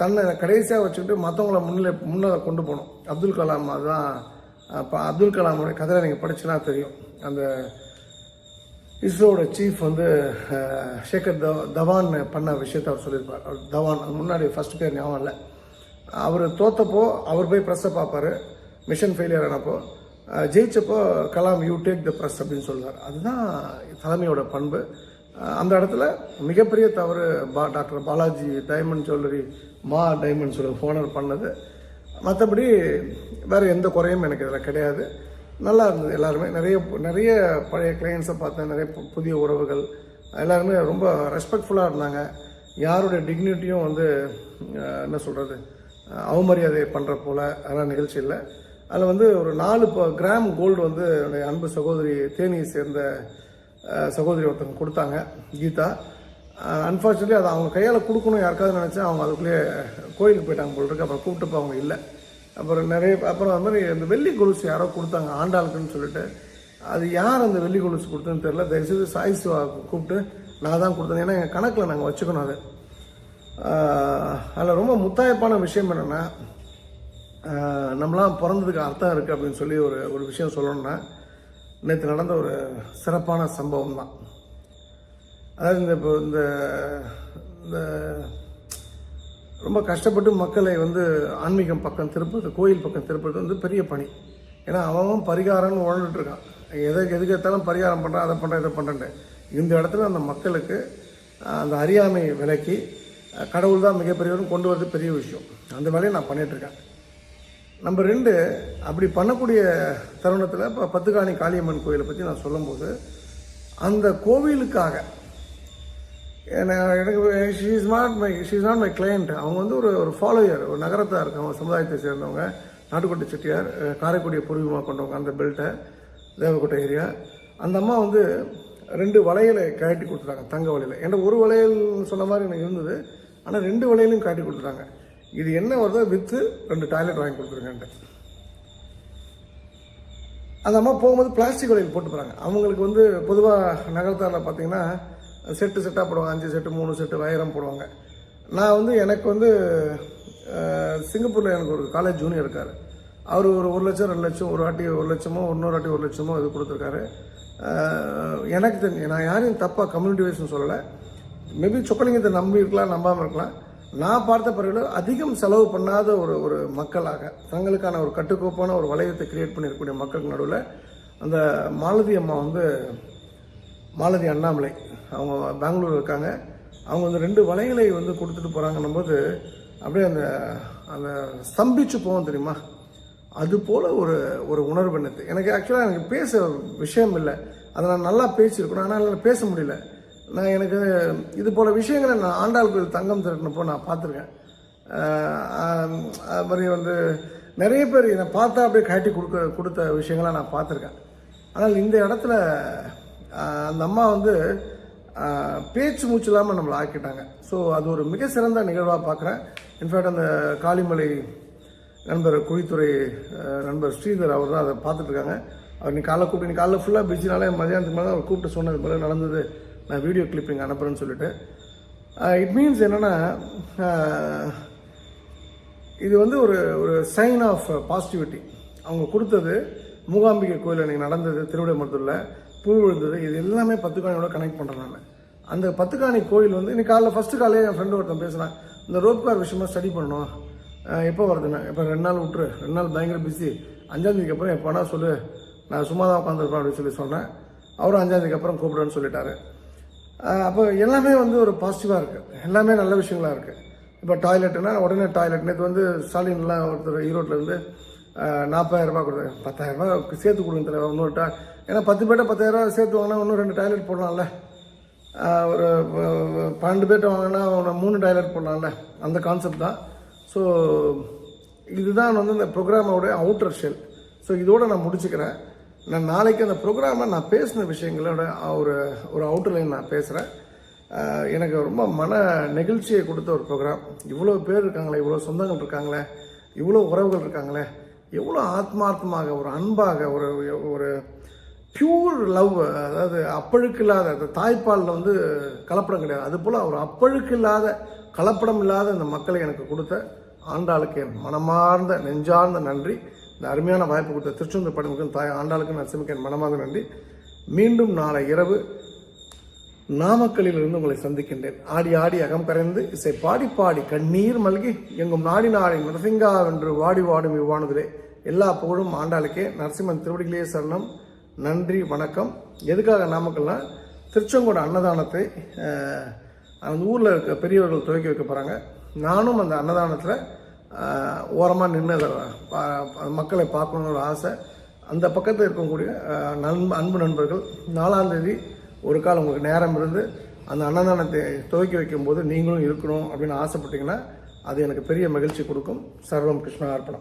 தன்னை கடைசியாக வச்சுக்கிட்டு மற்றவங்கள முன்னிலை முன்னே கொண்டு போகணும். அப்துல் கலாம் அதுதான் அப்போ அப்துல் கலாமுடைய கதையில் நீங்கள் படிச்சுனா தெரியும். அந்த இஸ்ரோவோட சீஃப் வந்து ஷேகர் சேகர் தவ தவான் பண்ண விஷயத்தை அவர் சொல்லியிருப்பார். அவர் தவான் அது முன்னாடி ஃபர்ஸ்ட் பேர் ஞாபகம் இல்லை. அவர் தோத்தப்போ அவர் போய் ப்ரெஸ்ஸை பார்ப்பாரு. மிஷன் ஃபெயிலியர் ஆனப்போ ஜெயிச்சப்போ Kalam you take the press அப்படின்னு சொல்லுவார். அதுதான் தலைமையோட பண்பு. அந்த இடத்துல மிகப்பெரிய தவறு பா டாக்டர் பாலாஜி டைமண்ட் ஜுவல்லரி மா டைமண்ட் ஜுவல்லரி ஃபோனர் பண்ணது. மற்றபடி வேறு எந்த குறையும் எனக்கு இதில் கிடையாது. நல்லா இருந்தது எல்லாருமே. நிறைய நிறைய பழைய கிளையன்ஸை பார்த்தேன். நிறைய புதிய உறவுகள். எல்லாருமே ரொம்ப ரெஸ்பெக்ட்ஃபுல்லாக இருந்தாங்க. யாருடைய டிக்னிட்டியும் வந்து என்ன சொல்கிறது அவமரியாதை பண்ணுற போல் அதெல்லாம் நிகழ்ச்சி இல்லை. அதில் வந்து ஒரு நாலு ப- கிராம் கோல்டு வந்து என்னுடைய அன்பு சகோதரி தேனியை சேர்ந்த சகோதரி ஒருத்தவங்க கொடுத்தாங்க கீதா. அன்ஃபார்ச்சுனேட்லி அதை அவங்க கையால் கொடுக்கணும் யாருக்காவது நினச்சேன் அவங்க அதுக்குள்ளேயே கோயிலுக்கு போயிட்டாங்க போல் இருக்கு. அப்புறம் கூப்பிட்டப்போ அவங்க இல்லை. அப்புறம் நிறைய அப்புறம் அது மாதிரி இந்த வெள்ளி கொலுசு யாரோ கொடுத்தாங்க ஆண்டாளுக்குன்னு சொல்லிட்டு. அது யார் அந்த வெள்ளி கொலுசு கொடுத்ததுன்னு தெரில தயவுசெய்து சாய் சிவா கூப்பிட்டு நான் தான் கொடுத்தேன். ஏன்னா எங்கள் கணக்கில் நாங்கள் வச்சுக்கணும் அது. அதில் ரொம்ப முத்தாய்ப்பான விஷயம் என்னென்னா நம்மளாம் பிறந்ததுக்கு அர்த்தம் இருக்குது அப்படின்னு சொல்லி ஒரு ஒரு விஷயம் சொல்லணும்னா நேற்று நடந்த ஒரு சிறப்பான சம்பவம் தான் அதாவது இந்த இப்போ இந்த இந்த ரொம்ப கஷ்டப்பட்டு மக்களை வந்து ஆன்மீகம் பக்கம் திருப்பது கோயில் பக்கம் திருப்பது வந்து பெரிய பணி. ஏன்னா அவன் பரிகாரம்னு உழந்துட்டுருக்கான் இருக்கான். எதுக்கு எடுத்தாலும் பரிகாரம் பண்ணுறான் அதை பண்ணுறேன் இதை பண்ணுறேன் இந்த இடத்துல அந்த மக்களுக்கு அந்த அறியாமை விலக்கி கடவுள் தான் மிகப்பெரியவரும் கொண்டு வரது பெரிய விஷயம். அந்த வேலையை நான் பண்ணிகிட்ருக்கேன் நம்ம நம்பர் ரெண்டு அப்படி பண்ணக்கூடிய தருணத்தில் இப்போ பத்துக்காணி காளியம்மன் கோயிலை பற்றி நான் சொல்லும்போது அந்த கோவிலுக்காக எனக்கு she is not my she is not my client அவங்க வந்து ஒரு ஒரு ஃபாலோயர் ஒரு நகரத்தாக இருக்கவங்க சமுதாயத்தை சேர்ந்தவங்க நாட்டுக்கோட்டை செட்டியார் காரைக்குடியை பூர்வீகமாக கொண்டவங்க அந்த பெல்ட்டை தேவக்கோட்டை ஏரியா அந்த அம்மா வந்து ரெண்டு வளையலை கழட்டி கொடுத்துட்டாங்க தங்க வளையல். என்கிட்ட ஒரு வளையல் சொன்ன மாதிரி எனக்கு இருந்தது ஆனால் ரெண்டு வளையலையும் கழட்டி கொடுத்துட்டாங்க. இது என்ன வருதோ விற்று ரெண்டு டாய்லெட் வாங்கி கொடுத்துருங்கன்ட்டு அந்த அம்மா போகும்போது பிளாஸ்டிக் வலையில் போட்டு போகிறாங்க அவங்களுக்கு வந்து பொதுவாக நகரத்தாரில் பார்த்தீங்கன்னா செட்டு செட்டாக போடுவாங்க. அஞ்சு செட்டு மூணு செட்டு வைரம் போடுவாங்க. நான் வந்து எனக்கு வந்து சிங்கப்பூரில் எனக்கு ஒரு காலேஜ் ஜூனியர் இருக்கார். அவர் ஒரு ஒரு லட்சம் ரெண்டு லட்சம் ஒரு வாட்டி ஒரு லட்சமோ இன்னொரு வாட்டி ஒரு லட்சமோ இது கொடுத்துருக்காரு. எனக்கு தெரிஞ்சு நான் யாரையும் தப்பாக கம்யூனிட்டி வைஸ்னு சொல்லலை. மேபி சொக்கலிங்கத்தை நம்பி இருக்கலாம் நம்பாமல் இருக்கலாம். நான் பார்த்த பிறகு அதிகம் செலவு பண்ணாத ஒரு ஒரு மக்களாக தங்களுக்கான ஒரு கட்டுக்கோப்பான ஒரு வளையத்தை கிரியேட் பண்ணியிருக்கக்கூடிய மக்களுக்கு நடுவில் அந்த மாலதி அம்மா வந்து மாலதி அண்ணாமலை அவங்க பெங்களூர் இருக்காங்க. அவங்க வந்து ரெண்டு வலைகளை வந்து கொடுத்துட்டு போகிறாங்கன்னும் போது அப்படியே அந்த அந்த ஸ்தம்பிச்சு போவோம் தெரியுமா? அது போல் ஒரு ஒரு உணர்வு எனக்கு. எனக்கு ஆக்சுவலாக எனக்கு பேச விஷயம் இல்லை. அதை நான் நல்லா பேசியிருக்கணும். ஆனால் என்னால் பேச முடியல. நான் எனக்கு இது போல் விஷயங்களை நான் ஆண்டாள் கோயில் தங்கம் திரட்டினப்போ நான் பார்த்துருக்கேன். அது மாதிரி வந்து நிறைய பேர் என்னை பார்த்தா அப்படியே காட்டி கொடுக்க கொடுத்த விஷயங்களை நான் பார்த்துருக்கேன். ஆனால் இந்த இடத்துல அந்த அம்மா வந்து பேச்சு மூச்சு இல்லாமல் நம்மளை ஆக்கிட்டாங்க. ஸோ அது ஒரு மிக சிறந்த நிகழ்வாக பார்க்குறேன். இன்ஃபேக்ட் அந்த காளிமலை நண்பர் குழித்துறை நண்பர் ஸ்ரீதர் அவர் தான் அதை பார்த்துட்ருக்காங்க அவர் நீ காலைல கூப்பிட்டு நீ காலைல ஃபுல்லாக பிஸினாலே மதியானத்துக்கு மேலே அவர் கூப்பிட்டு சொன்னது போல நடந்தது. நான் வீடியோ கிளிப்பிங் அனுப்புகிறேன்னு சொல்லிட்டு. இட் மீன்ஸ் என்னென்னா இது வந்து ஒரு ஒரு சைன் ஆஃப் பாசிட்டிவிட்டி அவங்க கொடுத்தது மூகாம்பிகை கோயில் அன்றைக்கி நடந்தது திருவிடைமருத்தூரில் பூ விழுந்தது இது எல்லாமே பத்துக்காணியோட கனெக்ட் பண்ணுறேன் நான். அந்த பத்துக்காணி கோயில் வந்து இன்னைக்கு காலைல ஃபஸ்ட்டு காலையில் என் ஃப்ரெண்டு ஒருத்தன் பேசுகிறேன் இந்த ரோப் கார் விஷயமா ஸ்டடி பண்ணணும். எப்போ வருதுண்ணா இப்போ ரெண்டு நாள் விட்டுரு ரெண்டு நாள் பயங்கர பிஸி அஞ்சாந்தேதிக்கு அப்புறம் எப்போனா சொல்லு நான் சும்மா தான் உட்காந்துருப்பேன் அப்படின்னு சொல்லி சொன்னேன். அவரும் அஞ்சாந்தேதிக்கு அப்புறம் கூப்பிடுன்னு சொல்லிட்டாரு. அப்போ எல்லாமே வந்து ஒரு பாசிட்டிவாக இருக்குது எல்லாமே நல்ல விஷயங்களா இருக்குது இப்போ டாய்லெட்டுனா உடனே டாய்லெட் நேற்று வந்து ஸ்டாலின்லாம் ஒருத்தர் ஈரோட்டில் நாற்பதாயிரரூபா கொடுத்தாங்க பத்தாயிரரூபா சேர்த்து கொடுங்க தலைவர் இன்னொரு டா ஏன்னா பத்து பேர்ட்ட பத்தாயிரம் சேர்த்து வாங்கினா இன்னும் ரெண்டு டாய்லெட் போடலாம்ல. ஒரு பன்னெண்டு பேர்ட்ட வாங்கினா மூணு டாய்லெட் போடலாம்ல. அந்த கான்செப்ட் தான். ஸோ இதுதான் வந்து இந்த ப்ரோக்ராமோட அவுட்டர் ஷெல் ஸோ இதோட நான் முடிச்சுக்கிறேன். நான் நாளைக்கு அந்த ப்ரோக்ராமை நான் பேசின விஷயங்களோட ஒரு ஒரு அவுட்லைன் நான் பேசுகிறேன் எனக்கு ரொம்ப மன நெகிழ்ச்சியை கொடுத்த ஒரு ப்ரோக்ராம் இவ்வளோ பேர் இருக்காங்களே இவ்வளோ சொந்தங்கள் இருக்காங்களே இவ்வளோ உறவுகள் இருக்காங்களே எவ்வளோ ஆத்மார்த்தமாக ஒரு அன்பாக ஒரு ஒரு பியூர் லவ் அதாவது அப்பழுக்கு இல்லாத அந்த தாய்ப்பாலில் வந்து கலப்படம் கிடையாது. அது போல் ஒரு அப்பழுக்கு இல்லாத கலப்படம் இல்லாத இந்த மக்களை எனக்கு கொடுத்த ஆண்டாளுக்கு மனமார்ந்த நெஞ்சார்ந்த நன்றி. இந்த அருமையான வாய்ப்பு கொடுத்த திருச்செந்தூர் படமுக்கும் தாய் ஆண்டாளுக்கு நரசிம்மிக்கு என் மனமாக நன்றி. மீண்டும் நாளை இரவு நாமக்கல்லில் இருந்து உங்களை சந்திக்கின்றேன். ஆடி ஆடி அகம் கரைந்து இசை பாடி பாடி கண்ணீர் மல்கி எங்கும் நாடி நாடி நரசிங்கா என்று வாடி வாடும் இவ்வானதிலே. எல்லா புகழும் ஆண்டாளுக்கே. நரசிம்மன் திருவடிகளே சரணம். நன்றி வணக்கம். எதுக்காக நாமக்கல்னா திருச்செங்கோடு அன்னதானத்தை அந்த ஊரில் இருக்க பெரியவர்கள் துவக்கி வைக்க போகிறாங்க நானும் அந்த அன்னதானத்தில் ஓரமாக நின்று பா- மக்களை பார்க்கணுன்னு ஒரு ஆசை. அந்த பக்கத்தில் இருக்கக்கூடிய நண்பு நண்ப அன்பு நண்பர்கள் நாலாம் தேதி ஒரு காலம் உங்களுக்கு நேரம் இருந்து அந்த அன்னதானத்தை துவக்கி வைக்கும்போது நீங்களும் இருக்கணும் அப்படின்னு ஆசைப்பட்டீங்கன்னா அது எனக்கு பெரிய மகிழ்ச்சி கொடுக்கும். சர்வம் கிருஷ்ணா அர்ப்பணம்